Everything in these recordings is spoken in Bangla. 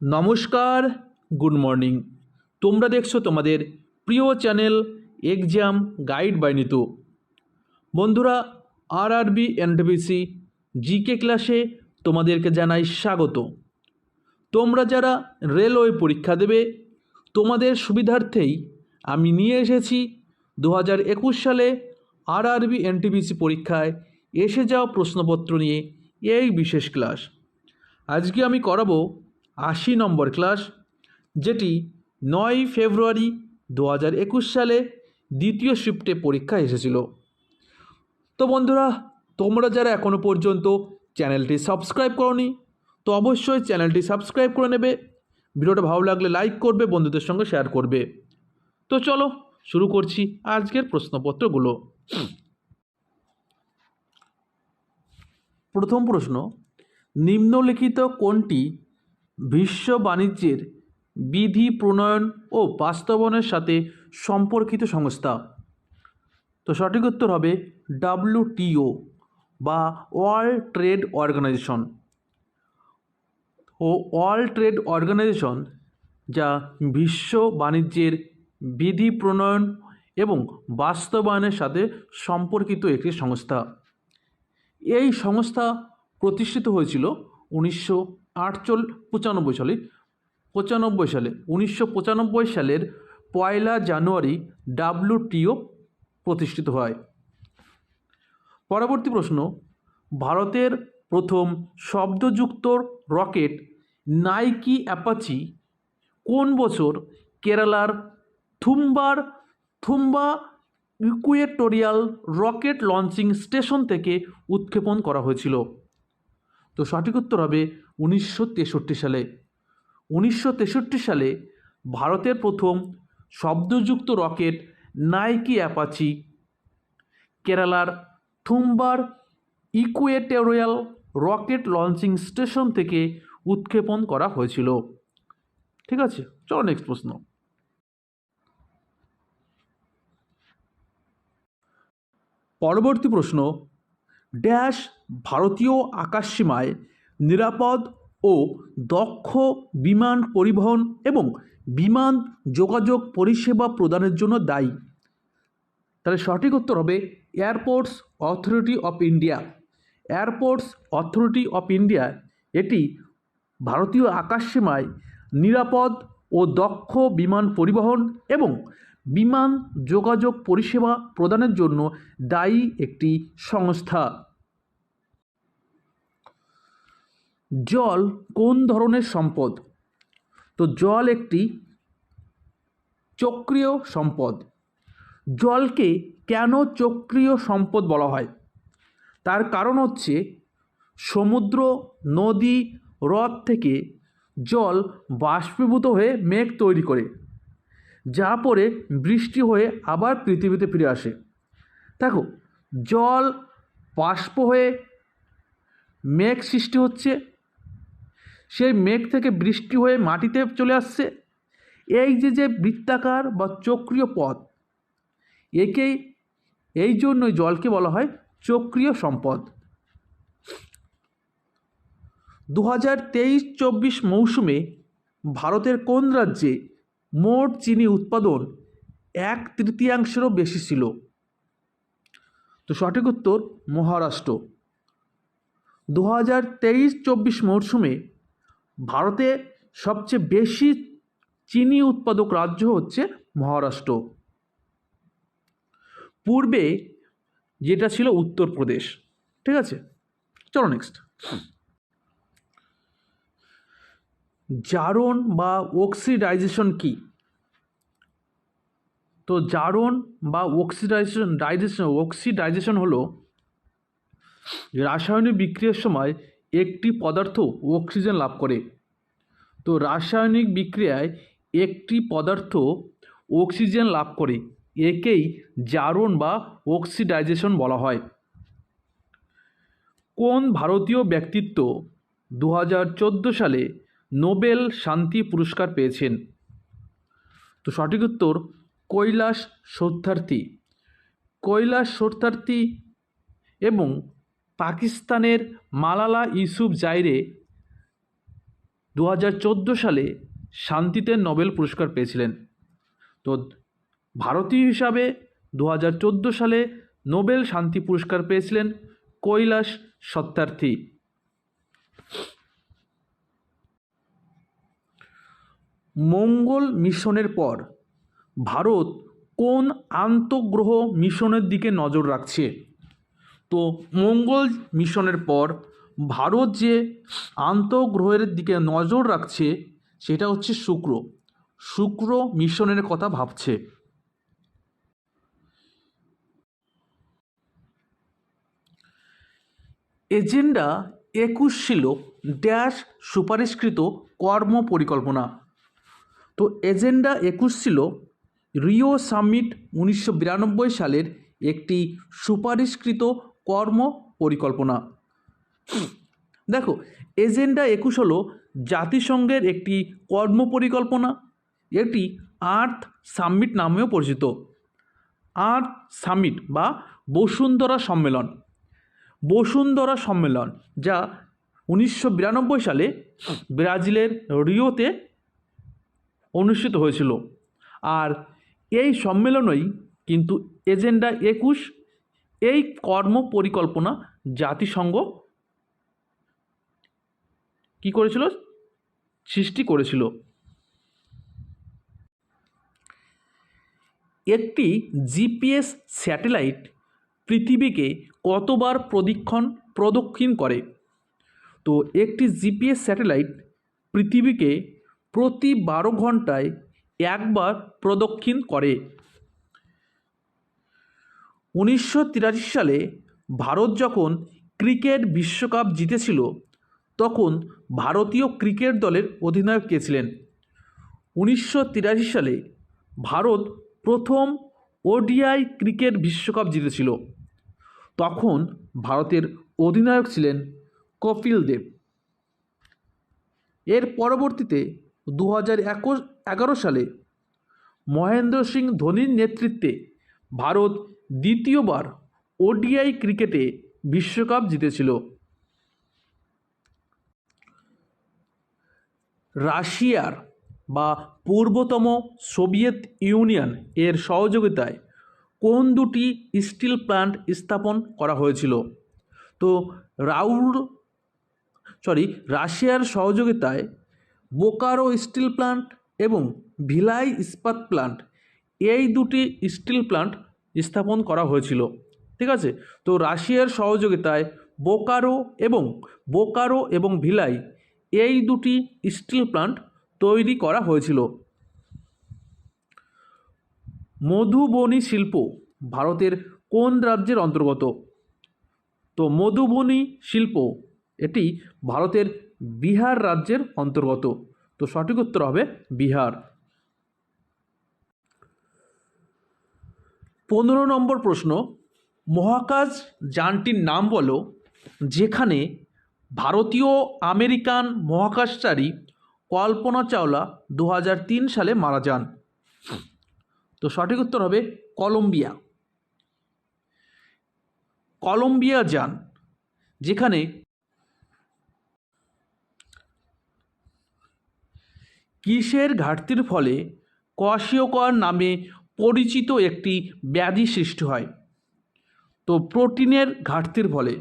নমস্কার, গুড মর্নিং। তোমরা দেখছ তোমাদের প্রিয় channel exam guide by Nitu. বন্ধুরা আর আরবি এনটিপিসি জিকে ক্লাসে তোমাদেরকে জানাই স্বাগত। তোমরা যারা রেলওয়ে পরীক্ষা দেবে, তোমাদের সুবিধার্থেই আমি নিয়ে এসেছি দু হাজার একুশ সালে আর আরবি এনটিপিসি পরীক্ষায় এসে যাওয়া প্রশ্নপত্র নিয়ে এই বিশেষ ক্লাস আজকে আমি করাবো আশি নম্বর ক্লাস, যেটি নয় ফেব্রুয়ারি দু হাজার একুশ সালে দ্বিতীয় শিফটে পরীক্ষা এসেছিল। তো বন্ধুরা, তোমরা যারা এখনও পর্যন্ত চ্যানেলটি সাবস্ক্রাইব করনি, তো অবশ্যই চ্যানেলটি সাবস্ক্রাইব করে নেবে। ভিডিওটা ভালো লাগলে লাইক করবে, বন্ধুদের সঙ্গে শেয়ার করবে। তো চলো শুরু করছি আজকের প্রশ্নপত্রগুলো। প্রথম প্রশ্ন, নিম্নলিখিত কোনটি বিশ্ব বাণিজ্যের বিধি প্রণয়ন ও বাস্তবনের সাথে সম্পর্কিত সংস্থা। তো সঠিক উত্তর হবে ডাব্লিউটিও বা ওয়ার্ল্ড ট্রেড অর্গানাইজেশন। ও ওয়ার্ল্ড ট্রেড অর্গানাইজেশন, যা বিশ্ব বাণিজ্যের বিধি প্রণয়ন এবং বাস্তবায়নের সাথে সম্পর্কিত একটি সংস্থা। এই সংস্থা প্রতিষ্ঠিত হয়েছিল উনিশশো আটচল পঁচানব্বই সালে পঁচানব্বই সালে, উনিশশো পঁচানব্বই সালের পয়লা জানুয়ারি ডাব্লিউটিও প্রতিষ্ঠিত হয়। পরবর্তী প্রশ্ন, ভারতের প্রথম শব্দযুক্ত রকেট নাইকি অ্যাপাচি কোন বছর কেরালার থুম্বার, Thumba equatorial rocket launching station থেকে উৎক্ষেপণ করা হয়েছিল? তো সঠিক উত্তর হবে উনিশশো তেষট্টি সালে। উনিশশো তেষট্টি সালে ভারতের প্রথম শব্দযুক্ত রকেট নাইকি অ্যাপাচি, কেরালার থুম্বার ইকুয়েটোরিয়াল রকেট লঞ্চিং স্টেশন থেকে উৎক্ষেপণ করা হয়েছিল। ঠিক আছে, চলো নেক্সট প্রশ্ন। পরবর্তী প্রশ্ন ড্যাশ ভারতীয় আকাশসীমায় নিরাপদ ও দক্ষ বিমান পরিবহন এবং বিমান যোগাযোগ পরিষেবা প্রদানের জন্য দায়ী। তাহলে সঠিক উত্তর হবে airports authority of India. Airports authority of India এটি ভারতীয় আকাশসীমায় নিরাপদ ও দক্ষ বিমান পরিবহন এবং বিমান যোগাযোগ পরিষেবা প্রদানের জন্য দায়ী একটি সংস্থা। জল কোন ধরনের সম্পদ? তো জল একটি চক্রীয় সম্পদ। জলকে কেন চক্রীয় সম্পদ বলা হয়? তার কারণ হচ্ছে সমুদ্র, নদী, হ্রদ থেকে জল বাষ্পীভূত হয়ে মেঘ তৈরি করে, যা পরে বৃষ্টি হয়ে আবার পৃথিবীতে ফিরে আসে। দেখো, জল বাষ্প হয়ে মেঘ সৃষ্টি হচ্ছে সেই মেঘ থেকে বৃষ্টি হয়ে মাটিতে চলে আসছে। এই যে যে বৃত্তাকার বা চক্রীয় পথ, একেই এই জন্যই জলকে বলা হয় চক্রীয় সম্পদ। দু হাজার তেইশ চব্বিশ মৌসুমে ভারতের কোন রাজ্যে মোট চিনি উৎপাদন এক তৃতীয়াংশেরও বেশি ছিল? তো সঠিক উত্তর মহারাষ্ট্র। দু হাজার তেইশ চব্বিশ মরশুমে ভারতে সবচেয়ে বেশি চিনি উৎপাদক রাজ্য হচ্ছে মহারাষ্ট্র। পূর্বে যেটা ছিল উত্তরপ্রদেশ। ঠিক আছে? চলো নেক্সট জারণ বা অক্সিডাইজেশন কি? তো জারণ বা অক্সিডাইজেশন ডাইজেশন অক্সিডাইজেশন হলো রাসায়নিক বিক্রিয়ার সময় একটি পদার্থ অক্সিজেন লাভ করে। তো রাসায়নিক বিক্রিয়ায় একটি পদার্থ অক্সিজেন লাভ করে, একেই জারণ বা অক্সিডাইজেশন বলা হয়। কোন ভারতীয় ব্যক্তিত্ব দু হাজার চোদ্দ সালে নোবেল শান্তি পুরস্কার পেয়েছেন? তো সঠিক উত্তর, কৈলাস সত্যার্থী। কৈলাস সত্যার্থী এবং পাকিস্তানের মালালা ইউসুফ জাইরে দু হাজার চোদ্দ সালে শান্তিতে নোবেল পুরস্কার পেয়েছিলেন। তো ভারতীয় হিসাবে দু হাজার চোদ্দ সালে নোবেল শান্তি পুরস্কার পেয়েছিলেন কৈলাস সত্যার্থী। মঙ্গল মিশনের পর ভারত কোন আন্তঃগ্রহ মিশনের দিকে নজর রাখছে? তো মঙ্গল মিশনের পর ভারত যে আন্তঃগ্রহের দিকে নজর রাখছে, সেটা হচ্ছে শুক্র। শুক্র মিশনের কথা ভাবছে। এজেন্ডা একুশ ছিল ড্যাশ সুপারিশকৃত কর্ম পরিকল্পনা। তো এজেন্ডা একুশ ছিল রিও সামিট উনিশশো বিরানব্বই সালের একটি সুপারিশকৃত কর্ম পরিকল্পনা। দেখো, এজেন্ডা একুশ হলো জাতিসংঘের একটি কর্ম পরিকল্পনা। এটি আর্থ সামিট নামেও পরিচিত। আর্থ সামিট বা বসুন্ধরা সম্মেলন। বসুন্ধরা সম্মেলন, যা উনিশশো বিরানব্বই সালে ব্রাজিলের রিওতে অনুষ্ঠিত হয়েছিল। আর এই সম্মেলনই কিন্তু এজেন্ডা একুশ এই কর্ম পরিকল্পনা জাতিসংঘ কি করেছিল? সৃষ্টি করেছিল। একটি জিপিএস স্যাটেলাইট পৃথিবীকে কতবার প্রদক্ষিণ প্রদক্ষিণ করে? তো একটি জিপিএস স্যাটেলাইট পৃথিবীকে প্রতি বারো ঘন্টায় একবার প্রদক্ষিণ করে। উনিশশো তিরাশি সালে ভারত যখন ক্রিকেট বিশ্বকাপ জিতেছিল, তখন ভারতীয় ক্রিকেট দলের অধিনায়ক কে ছিলেন? উনিশশো তিরাশি সালে ভারত প্রথম ওডিআই ক্রিকেট বিশ্বকাপ জিতেছিল। তখন ভারতের অধিনায়ক ছিলেন কপিল দেব। এর পরবর্তীতে দু হাজার এগারো সালে মহেন্দ্র সিং ধোনির নেতৃত্বে ভারত দ্বিতীয়বার ওডিআই ক্রিকেটে বিশ্বকাপ জিতেছিল। রাশিয়ার বা পূর্বতম সোভিয়েত ইউনিয়ন এর সহযোগিতায় কোন দুটি স্টিল প্ল্যান্ট স্থাপন করা হয়েছিল? তো রাউল সরি রাশিয়ার সহযোগিতায় বোকারো স্টিল প্ল্যান্ট এবং ভিলাই ইস্পাত প্ল্যান্ট এই দুটি স্টিল প্ল্যান্ট স্থাপন করা হয়েছিল। ঠিক আছে? তো রাশিয়ার সহযোগিতায় বোকারো এবং বোকারো এবং ভিলাই এই দুটি স্টিল প্লান্ট তৈরি করা হয়েছিল। মধুবনী শিল্প ভারতের কোন রাজ্যের অন্তর্গত? তো মধুবনী শিল্প এটি ভারতের বিহার রাজ্যের অন্তর্গত। তো সঠিক উত্তর হবে বিহার। পনেরো নম্বর প্রশ্ন, মহাকাশ যানটির নাম বলো, যেখানে ভারতীয় আমেরিকান মহাকাশচারী কল্পনা চাওলা দু হাজার তিন সালে মারা যান। তো সঠিক উত্তর হবে কলম্বিয়া। কলম্বিয়া যান, যেখানে কিসের ঘাটতির ফলে কোয়াশিওকর নামে পরিচিত একটি ব্যাধি সৃষ্টি হয়। তো প্রোটিনের ঘাটতির ফলে,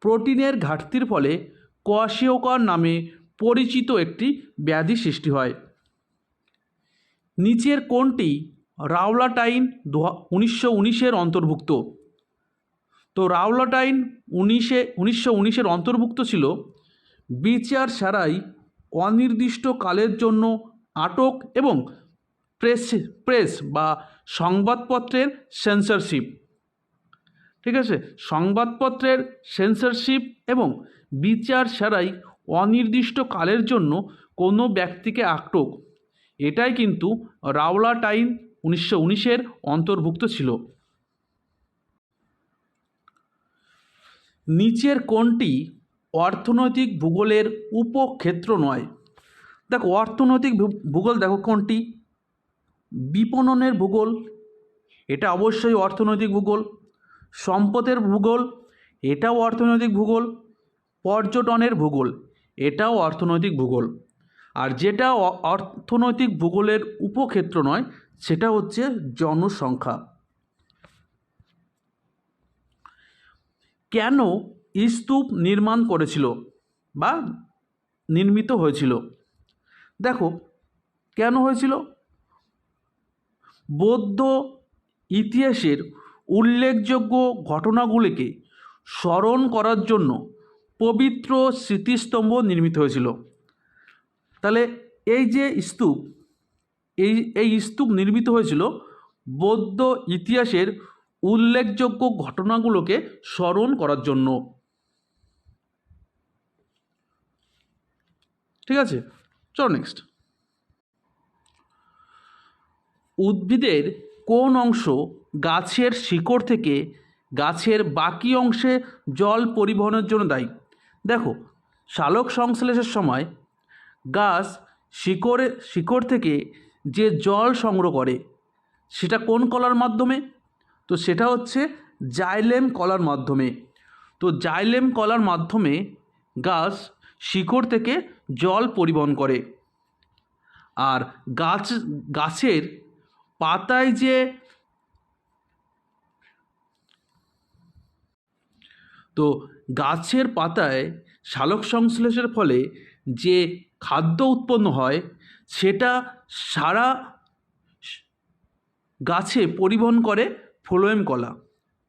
প্রোটিনের ঘাটতির ফলে কোয়াশিওকর নামে পরিচিত একটি ব্যাধি সৃষ্টি হয়। নিচের কোনটি রাওলাটাইন দু উনিশশো উনিশের অন্তর্ভুক্ত। তো রাওলাটাইন উনিশে, উনিশশো উনিশের অন্তর্ভুক্ত ছিল বিচার ছাড়াই অনির্দিষ্টকালের জন্য আটক এবং প্রেস প্রেস বা সংবাদপত্রের সেন্সরশিপ ঠিক আছে? সংবাদপত্রের সেন্সরশিপ এবং বিচার ছাড়াই অনির্দিষ্টকালের জন্য কোনো ব্যক্তিকে আটক। এটাই কিন্তু রাওলাট আইন উনিশশো উনিশের অন্তর্ভুক্ত ছিল। নিচের কোনটি অর্থনৈতিক ভূগোলের উপক্ষেত্র নয়। দেখো, অর্থনৈতিক ভূগোল, দেখো কোনটি বিপণনের ভূগোল, এটা অবশ্যই অর্থনৈতিক ভূগোল, সম্পদের ভূগোল, এটাও অর্থনৈতিক ভূগোল, পর্যটনের ভূগোল, এটাও অর্থনৈতিক ভূগোল। আর যেটা অর্থনৈতিক ভূগোলের উপক্ষেত্র নয়, সেটা হচ্ছে জনসংখ্যা। কেন স্তূপ নির্মাণ করেছিল বা নির্মিত হয়েছিল? দেখো, কেন হয়েছিল? বৌদ্ধ ইতিহাসের উল্লেখযোগ্য ঘটনাগুলিকে স্মরণ করার জন্য পবিত্র স্মৃতিস্তম্ভ নির্মিত হয়েছিল। তাহলে এই যে স্তূপ, এই এই স্তূপ নির্মিত হয়েছিল বৌদ্ধ ইতিহাসের উল্লেখযোগ্য ঘটনাগুলোকে স্মরণ করার জন্য। ঠিক আছে? চলো নেক্সট উদ্ভিদের কোন অংশ গাছের শিকড় থেকে গাছের বাকি অংশে জল পরিবহনের জন্য দায়ী? দেখো, শালক সংশ্লেষের সময় গাছ শিকড়ে, শিকড় থেকে যে জল সংগ্রহ করে, সেটা কোন কলার মাধ্যমে? তো সেটা হচ্ছে জাইলেম কলার মাধ্যমে। তো জাইলেম কলার মাধ্যমে গাছ শিকড় থেকে জল পরিবহন করে। আর গাছ, গাছের পাতায় যে তো গাছের পাতায় শালক সংশ্লেষের ফলে যে খাদ্য উৎপন্ন হয়, সেটা সারা গাছে পরিবহন করে ফ্লোয়েম কলা।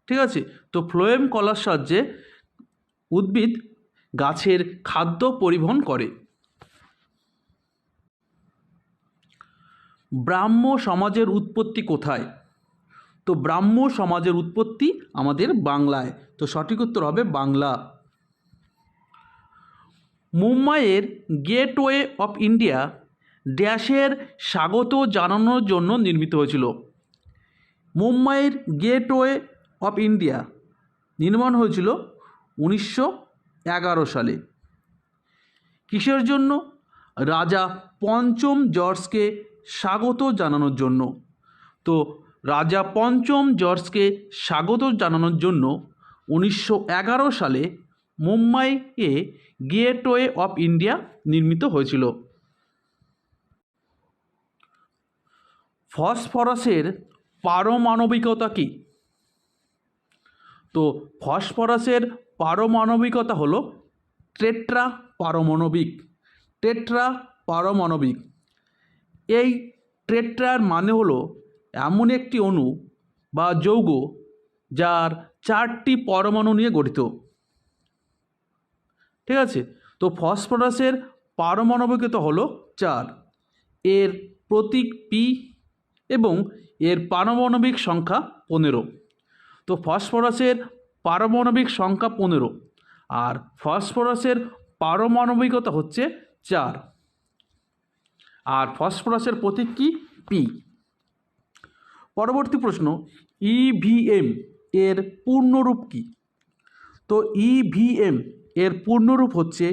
ঠিক আছে? তো ফ্লোয়েম কলার সাহায্যে উদ্ভিদ গাছের খাদ্য পরিবহন করে। ব্রাহ্ম সমাজের উৎপত্তি কোথায়? তো ব্রাহ্ম সমাজের উৎপত্তি আমাদের বাংলায়। তো সঠিক উত্তর হবে বাংলা। মুম্বাইয়ের গেটওয়ে অফ ইন্ডিয়া ড্যাশের স্বাগত জানানোর জন্য নির্মিত হয়েছিল। মুম্বাইয়ের গেটওয়ে অফ ইন্ডিয়া নির্মাণ হয়েছিল উনিশশো এগারো সালে। কিসের জন্য? রাজা পঞ্চম জর্জকে স্বাগত জানানোর জন্য। তো রাজা পঞ্চম জর্জকে স্বাগত জানানোর জন্য উনিশশো এগারো সালে মুম্বাইয়ে গেটওয়ে অফ ইন্ডিয়া নির্মিত হয়েছিল। ফসফরাসের পারমাণবিকতা কী? তো ফসফরাসের পারমাণবিকতা হলো টেট্রা পারমাণবিক টেট্রা পারমাণবিক এই টেট্রার মানে হলো এমন একটি অণু বা যৌগ যার চারটি পরমাণু নিয়ে গঠিত। ঠিক আছে? তো ফসফরাসের পারমাণবিকতা হলো চার। এর প্রতীক পি এবং এর পারমাণবিক সংখ্যা পনেরো। তো ফসফরাসের পারমাণবিক সংখ্যা পনেরো আর ফসফরাসের পারমাণবিকতা হচ্ছে চার। আর ফসফরাসের প্রতীক কি? পি পরবর্তী প্রশ্ন ইভিএম এর পূর্ণরূপ কি? তো ইভিএম এর পূর্ণরূপ হচ্ছে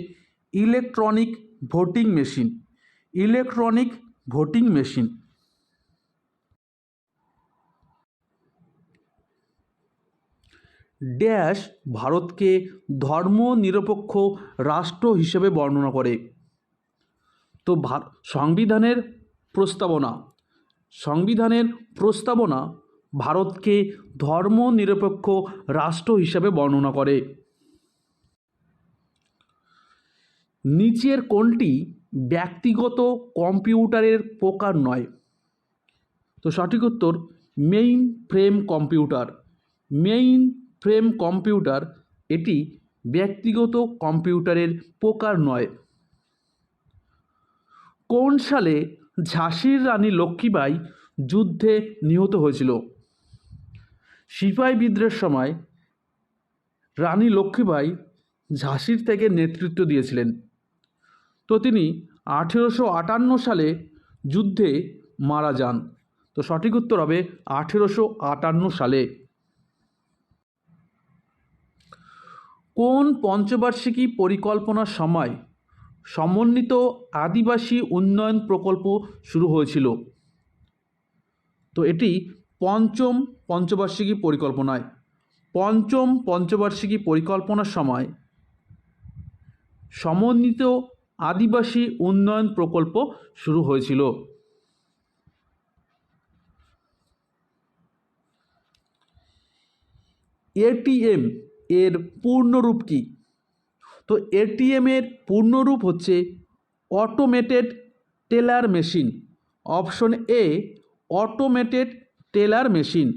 electronic voting machine electronic voting machine dash ভারতকে ধর্মনিরপেক্ষ রাষ্ট্র হিসেবে বর্ণনা করে। তো সংবিধানের প্রস্তাবনা সংবিধানের প্রস্তাবনা ভারতকে ধর্মনিরপেক্ষ রাষ্ট্র হিসেবে বর্ণনা করে। নিচের কোনটি ব্যক্তিগত কম্পিউটারের প্রকার নয়। তো সঠিক উত্তর, mainframe computer. Mainframe computer এটি ব্যক্তিগত কম্পিউটারের প্রকার নয়। কোন সালে ঝাঁসির রানী লক্ষ্মীবাই যুদ্ধে নিহত হয়েছিল? সিপাহি বিদ্রোহের সময় রানী লক্ষ্মীবাই ঝাঁসির থেকে নেতৃত্ব দিয়েছিলেন। তো তিনি আঠেরোশো আটান্ন সালে যুদ্ধে মারা যান। তো সঠিক উত্তর হবে আঠেরোশো আটান্ন সালে। কোন পঞ্চবার্ষিকী পরিকল্পনার সময় সমন্বিত আদিবাসী উন্নয়ন প্রকল্প শুরু হয়েছিল। তো এটি পঞ্চম পঞ্চবার্ষিকী পরিকল্পনায়। পঞ্চম পঞ্চবার্ষিকী পরিকল্পনার সময় সমন্বিত আদিবাসী উন্নয়ন প্রকল্প শুরু হয়েছিল। এটিএম এর পূর্ণরূপ কী? তো এটিএমের পূর্ণরূপ হচ্ছে automated teller machine option A automated teller machine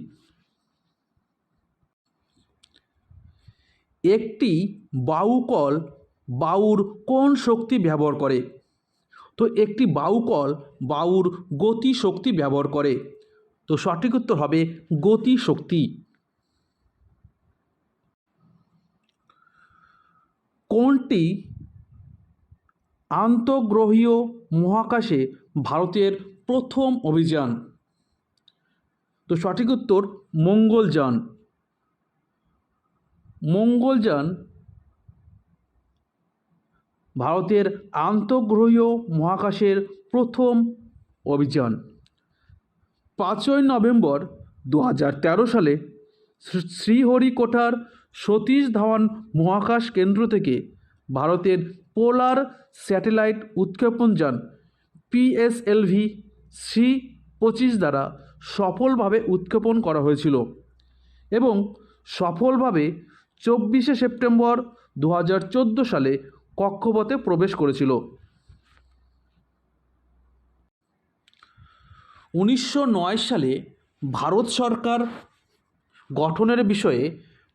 একটি বাউকল বাউর কোন শক্তি ব্যবহার করে? তো একটি বাউকল বাউর গতি শক্তি ব্যবহার করে। তো সঠিক উত্তর হবে গতি শক্তি। কোনটি আন্তঃগ্রহীয় মহাকাশে ভারতের প্রথম অভিযান? তো সঠিক উত্তর মঙ্গলযান মঙ্গলযান ভারতের আন্তঃগ্রহীয় মহাকাশের প্রথম অভিযান। পাঁচই নভেম্বর দু হাজার তেরো সালে শ্রী- শ্রীহরিকোটার সতীশ ধাওয়ান মহাকাশ কেন্দ্র থেকে ভারতের পোলার স্যাটেলাইট উৎক্ষেপণ যান। পিএসএলভি সি পঁচিশ দ্বারা সফলভাবে উৎক্ষেপণ করা হয়েছিল এবং সফলভাবে চব্বিশে সেপ্টেম্বর দু হাজার চোদ্দ সালে কক্ষপথে প্রবেশ করেছিল। উনিশশো নয় সালে ভারত সরকার গঠনের বিষয়ে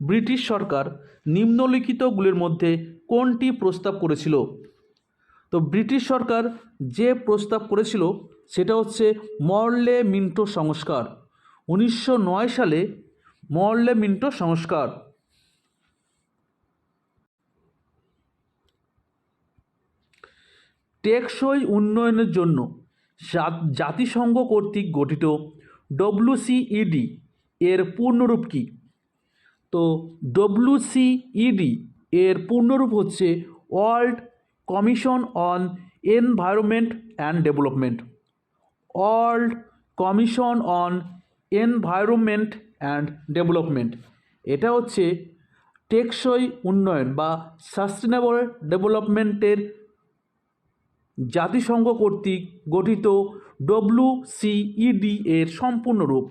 ব্রিটিশ সরকার নিম্নলিখিতগুলির মধ্যে কোনটি প্রস্তাব করেছিল? তো ব্রিটিশ সরকার যে প্রস্তাব করেছিল, সেটা হচ্ছে মর্লে মিন্টো সংস্কার। উনিশশো নয় সালে মর্লে মিন্টো সংস্কার। টেকসই উন্নয়নের জন্য জাতিসংঘ কর্তৃক গঠিত ডব্লিউসিইডি এর পূর্ণরূপ কী? তো ডব্লিউসিইডি এর পূর্ণরূপ হচ্ছে world commission on environment and development world commission on environment and development এটা হচ্ছে টেকসই উন্নয়ন বা সাস্টেনেবল ডেভেলপমেন্টের জাতিসংঘ কর্তৃক গঠিত ডব্লিউসিইডি এর সম্পূর্ণ রূপ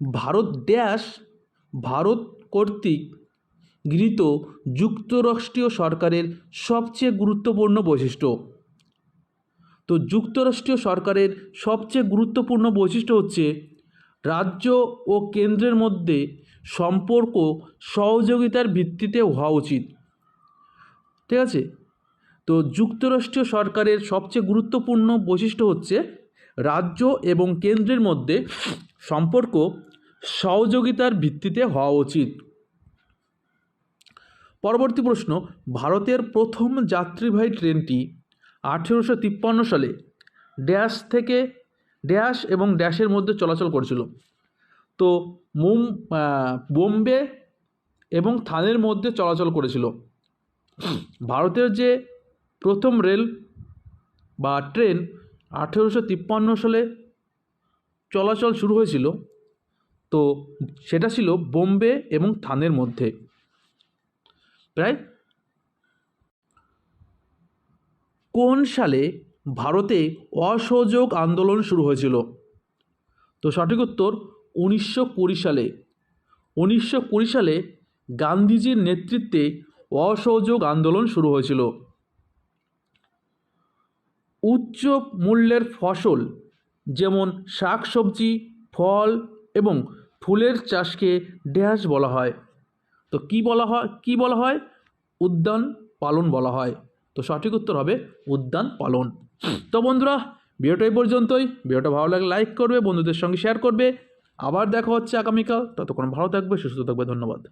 ভারত ড্যাশ ভারত কর্তৃক গৃহীত যুক্তরাষ্ট্রীয় সরকারের সবচেয়ে গুরুত্বপূর্ণ বৈশিষ্ট্য। তো যুক্তরাষ্ট্রীয় সরকারের সবচেয়ে গুরুত্বপূর্ণ বৈশিষ্ট্য হচ্ছে রাজ্য ও কেন্দ্রের মধ্যে সম্পর্ক সহযোগিতার ভিত্তিতে হওয়া উচিত। ঠিক আছে? তো যুক্তরাষ্ট্রীয় সরকারের সবচেয়ে গুরুত্বপূর্ণ বৈশিষ্ট্য হচ্ছে রাজ্য এবং কেন্দ্রের মধ্যে সম্পর্ক সহযোগিতার ভিত্তিতে হওয়া উচিত। পরবর্তী প্রশ্ন, ভারতের প্রথম যাত্রীবাহী ট্রেনটি আঠেরোশো তিপ্পান্ন সালে ড্যাশ থেকে, ড্যাশ এবং ড্যাশের মধ্যে চলাচল করেছিল। তো মুম বোম্বে এবং থানের মধ্যে চলাচল করেছিল। ভারতের যে প্রথম রেল বা ট্রেন আঠেরোশো তিপ্পান্ন সালে চলাচল শুরু হয়েছিল তো সেটা ছিল বোম্বে এবং থানের মধ্যে। প্রায় কোন সালে ভারতে অসহযোগ আন্দোলন শুরু হয়েছিল? তো সঠিক উত্তর উনিশশো কুড়ি সালে। উনিশশো কুড়ি সালে গান্ধীজির নেতৃত্বে অসহযোগ আন্দোলন শুরু হয়েছিল। উচ্চ মূল্যের ফসল যেমন শাকসবজি, ফল এবং ফুলের চাষকে ড্যাশ বলা হয়। তো কি বলা হয়? কি বলা হয়? উদ্যান পালন বলা হয়। তো সঠিক উত্তর হবে উদ্যান পালন। তো বন্ধুরা, ভিডিওটা এই পর্যন্তই। ভিডিওটা ভালো লাগলে লাইক করবে, বন্ধুদের সঙ্গে শেয়ার করবে। আবার দেখা হচ্ছে আগামীকাল। ততক্ষণ ভালো থাকবে, সুস্থ থাকবে। ধন্যবাদ।